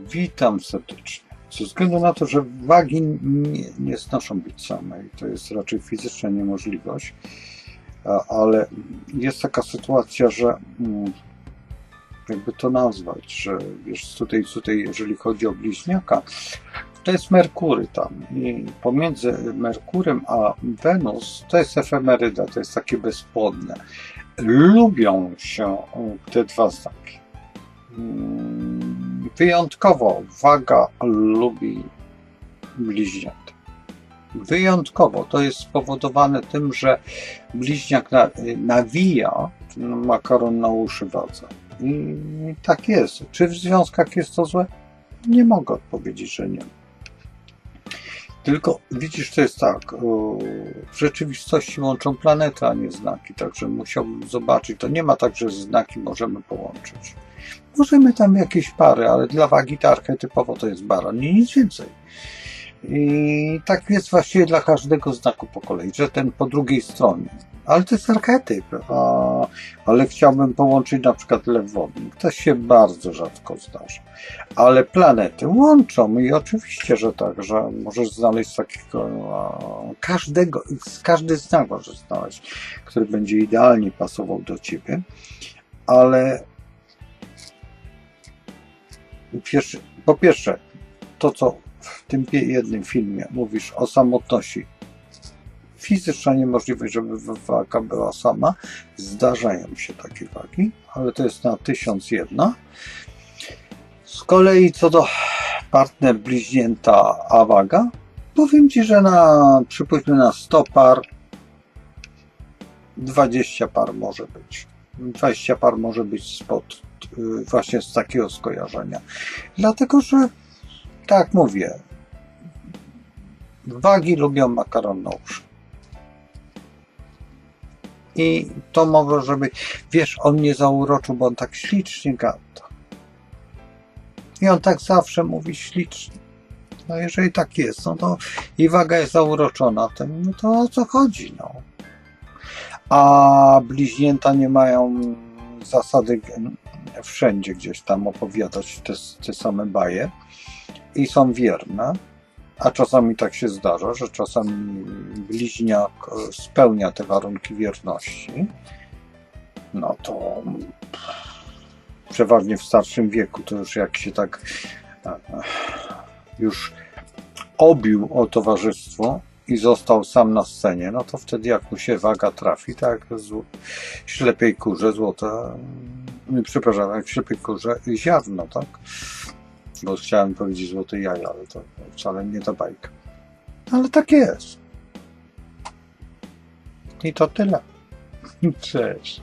Witam serdecznie. Ze względu na to, że wagi nie, nie znoszą być same i to jest raczej fizyczna niemożliwość, ale jest taka sytuacja, że mm, jakby to nazwać, że wiesz, tutaj, tutaj jeżeli chodzi o bliźniaka, to jest Merkury tam i pomiędzy Merkurem a Wenus to jest efemeryda, to jest takie bezpłodne. Lubią się te dwa znaki. Wyjątkowo waga lubi bliźnięta. Wyjątkowo to jest spowodowane tym, że bliźniak na, nawija makaron na uszy wadze. I tak jest. Czy w związkach jest to złe? Nie mogę odpowiedzieć, że nie. Tylko widzisz, to jest tak. W rzeczywistości łączą planety, a nie znaki. Także musiałbym zobaczyć. To nie ma tak, że znaki możemy połączyć. Możemy tam jakieś pary, ale dla wagi to archetypowo to jest baran i nic więcej. I tak jest właściwie dla każdego znaku po kolei, że ten po drugiej stronie. Ale to jest archetyp. A, ale chciałbym połączyć na przykład lew wodnik. To się bardzo rzadko zdarza. Ale planety łączą i oczywiście, że tak, że możesz znaleźć takiego a, każdego, każdy znak możesz znaleźć, który będzie idealnie pasował do ciebie. Ale Pierwszy, po pierwsze, to co w tym jednym filmie mówisz o samotności. Fizyczna niemożliwość, żeby waga była sama. Zdarzają się takie wagi, ale to jest na tysiąc jedna. Z kolei co do partner bliźnięta a waga, powiem Ci, że na przypuśćmy na 100 par 20 par może być. 20 par może być spod y, właśnie z takiego skojarzenia. Dlatego, że tak mówię, wagi lubią makaron na uszy. I to może być, wiesz, on mnie zauroczył, bo on tak ślicznie gada. I on tak zawsze mówi ślicznie. No jeżeli tak jest, no to i waga jest zauroczona tym, no to o co chodzi, no. A bliźnięta nie mają zasady wszędzie gdzieś tam opowiadać te, te same baje i są wierne. A czasami tak się zdarza, że czasami bliźniak spełnia te warunki wierności. No to przeważnie w starszym wieku, to już jak się tak e, e, już obił o towarzystwo i został sam na scenie, no to wtedy jak mu się waga trafi, tak ślepej kurze złote, mm, przepraszam, jak w ślepej kurze ziarno, tak? Bo chciałem powiedzieć złote jaja, ale to wcale nie ta bajka. Ale tak jest. I to tyle. Cześć.